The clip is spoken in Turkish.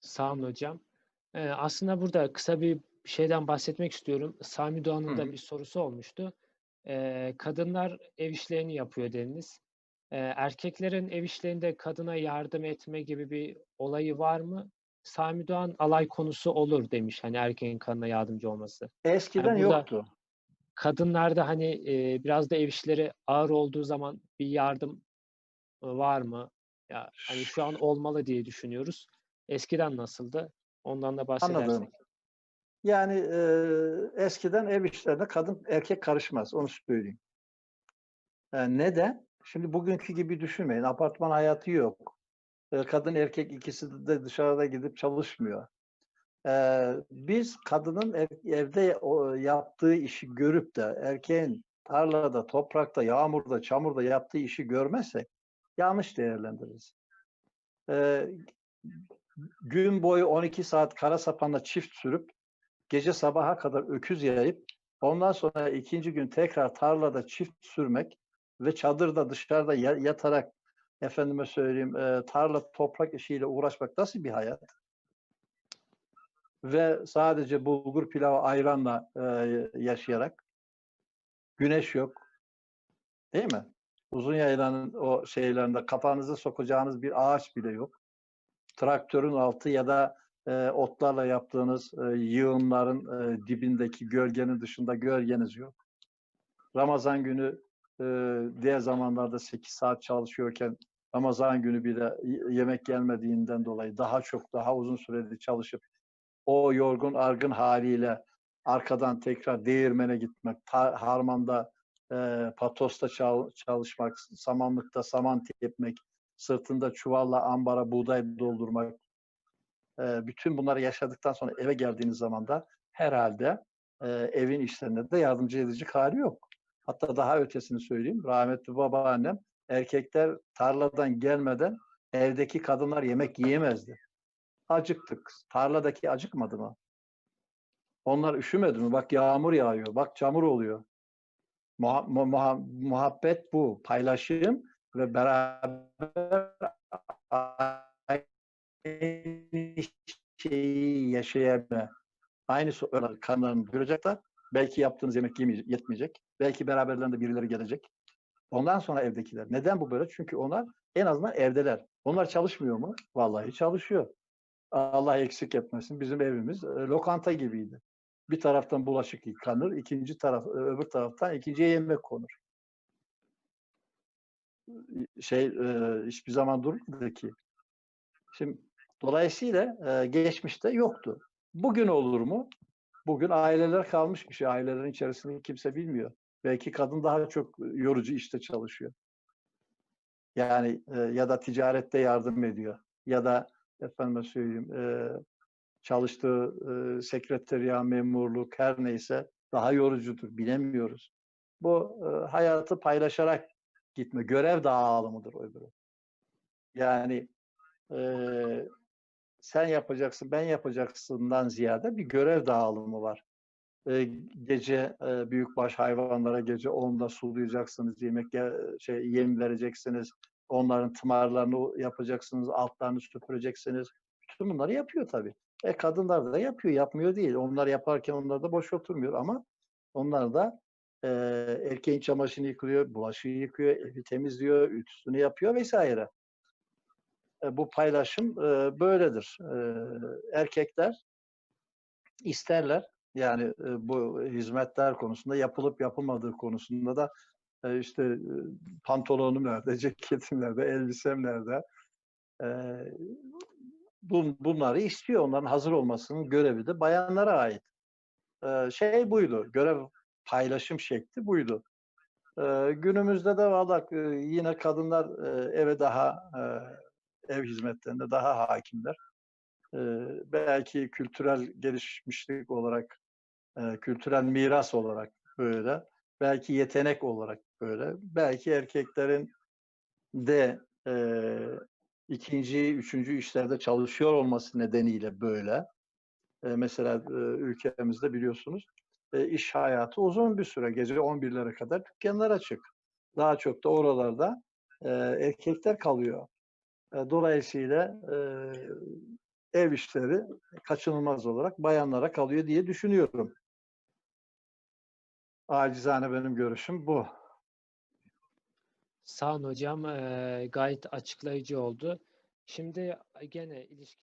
Sağ olun hocam. Eee, aslında burada kısa bir şeyden bahsetmek istiyorum. Sami Hı Doğan'ın da bir sorusu olmuştu. Eee, kadınlar ev işlerini yapıyor dediniz. Eee, erkeklerin ev işlerinde kadına yardım etme gibi bir olayı var mı? Sami Doğan alay konusu olur demiş, hani, erkeğin kadına yardımcı olması. Eskiden Hani, burada yoktu. kadınlarda, hani, eee, biraz da ev işleri ağır olduğu zaman bir yardım, ııı, var mı? Ya, hani, şu an olmalı diye düşünüyoruz. Eskiden nasıldı? Ondan da bahsedersek. Anladım. Yani, eee, eskiden ev işlerine kadın erkek karışmaz, onu söyleyeyim. Eee, neden? Şimdi bugünkü gibi düşünmeyin, apartman hayatı yok. Eee, kadın erkek ikisi de dışarıda gidip çalışmıyor. Eee, biz kadının ev evde o yaptığı işi görüp de erkeğin tarlada, toprakta, yağmurda, çamurda yaptığı işi görmezsek yanlış değerlendiririz. Eee, gün boyu 12 saat kara sapanla çift sürüp gece sabaha kadar öküz yayıp ondan sonra 2'nci gün tekrar tarlada çift sürmek ve çadırda dışarıda ya yatarak efendime söyleyeyim, eee, tarla toprak işiyle uğraşmak nasıl bir hayat? Ve sadece bulgur pilavı, ayranla, eee, yaşayarak. Güneş yok. Değil mi? Uzunyaylanın o şeylerinde kafanızı sokacağınız bir ağaç bile yok. Traktörün altı ya da, eee, otlarla yaptığınız, eee, yığınların, eee, dibindeki gölgenin dışında gölgeniz yok. Ramazan günü, eee, diğer zamanlarda 8 saat çalışıyorken Ramazan günü bile yemek gelmediğinden dolayı daha çok, daha uzun süreli çalışıp o yorgun argın hâliyle arkadan tekrar değirmene gitmek, harmanda, eee, patosta çal çalışmak, samanlıkta saman tepmek, sırtında çuvalla ambara buğday doldurmak. Eee, bütün bunları yaşadıktan sonra eve geldiğiniz zaman da herhâlde, eee, evin işlerine de yardımcı edecek hâli yok. Hatta daha ötesini söyleyeyim, rahmetli babaannem erkekler tarladan gelmeden evdeki kadınlar yemek yiyemezdi. Acıktık. Tarladaki acıkmadı mı? Onlar üşümedi mi? Bak yağmur yağıyor, bak çamur oluyor. Muha mu muha muhabbet bu. Paylaşım ve beraber aynı şeyi yaşayabilme. Aynı so karınlarını doyuracaklar. Belki yaptığınız yemek yetmeyecek. Belki beraberlerinde birileri gelecek. Ondan sonra evdekiler. Neden bu böyle? Çünkü onlar en azından evdeler. Onlar çalışmıyor mu? Vallahi çalışıyor. Allah eksik etmesin. Bizim evimiz, eee, lokanta gibiydi. Bir taraftan bulaşık yıkanır, 2'nci taraf ö öbür taraftan 2'nciye yemek konur. Şey, eee, hiçbir zaman durmadı ki. Şimdi dolayısıyla, eee, geçmişte yoktu. Bugün olur mu? Bugün aileler kalmış bir şey. Ailelerin içerisinde kimse bilmiyor. Belki kadın daha çok yorucu işte çalışıyor. Yani, eee, ya da ticarette yardım ediyor ya da efendime söyleyeyim, eee, çalıştığı, eee, sekreteriya, memurluk her neyse daha yorucudur, bilemiyoruz. Bu, eee, hayatı paylaşarak gitme, görev dağılımıdır öbürü. Yani, eee, sen yapacaksın, ben yapacaksından ziyade bir görev dağılımı var. Eee, gece, eee, büyükbaş hayvanlara gece 10'da sulayacaksınız, yemek ye şey, yem vereceksiniz, onların tımarlarını yapacaksınız, altlarını süpüreceksiniz. Bütün bunları yapıyor tabii. E, kadınlar da yapıyor, yapmıyor değil. Onlar yaparken onlar da boş oturmuyor ama onlar da, eee, erkeğin çamaşırını yıkıyor, bulaşığı yıkıyor, evi temizliyor, ütüsünü yapıyor vs. E, bu paylaşım, eee, böyledir. Eee, erkekler isterler. Yani, eee, bu hizmetler konusunda yapılıp yapılmadığı konusunda da, eee, işte, eee, pantolonum nerede, ceketim nerede, elbisem nerede? Eee, bun bunları istiyor. Onların hazır olmasının görevi de bayanlara ait. Eee, şey buydu, görev paylaşım şekli buydu. Eee, günümüzde de valla, eee, yine kadınlar, eee, eve daha, eee, ev hizmetlerinde daha hâkimler. Eee, belki kültürel gelişmişlik olarak, eee, kültürel miras olarak böyle, belki yetenek olarak böyle, belki erkeklerin de, eee, 2'nci, 3'üncü işlerde çalışıyor olması nedeniyle böyle. Eee, mesela, eee, ülkemizde biliyorsunuz, eee, iş hayatı uzun bir süre. Gece 11'lere kadar dükkânlar açık. Daha çok da oralarda, eee, erkekler kalıyor. Eee, dolayısıyla, eee ev işleri kaçınılmaz olarak bayanlara kalıyor diye düşünüyorum. Acizane benim görüşüm bu. Sağ olun hocam. Eee, gayet açıklayıcı oldu. Şimdi gene ilişki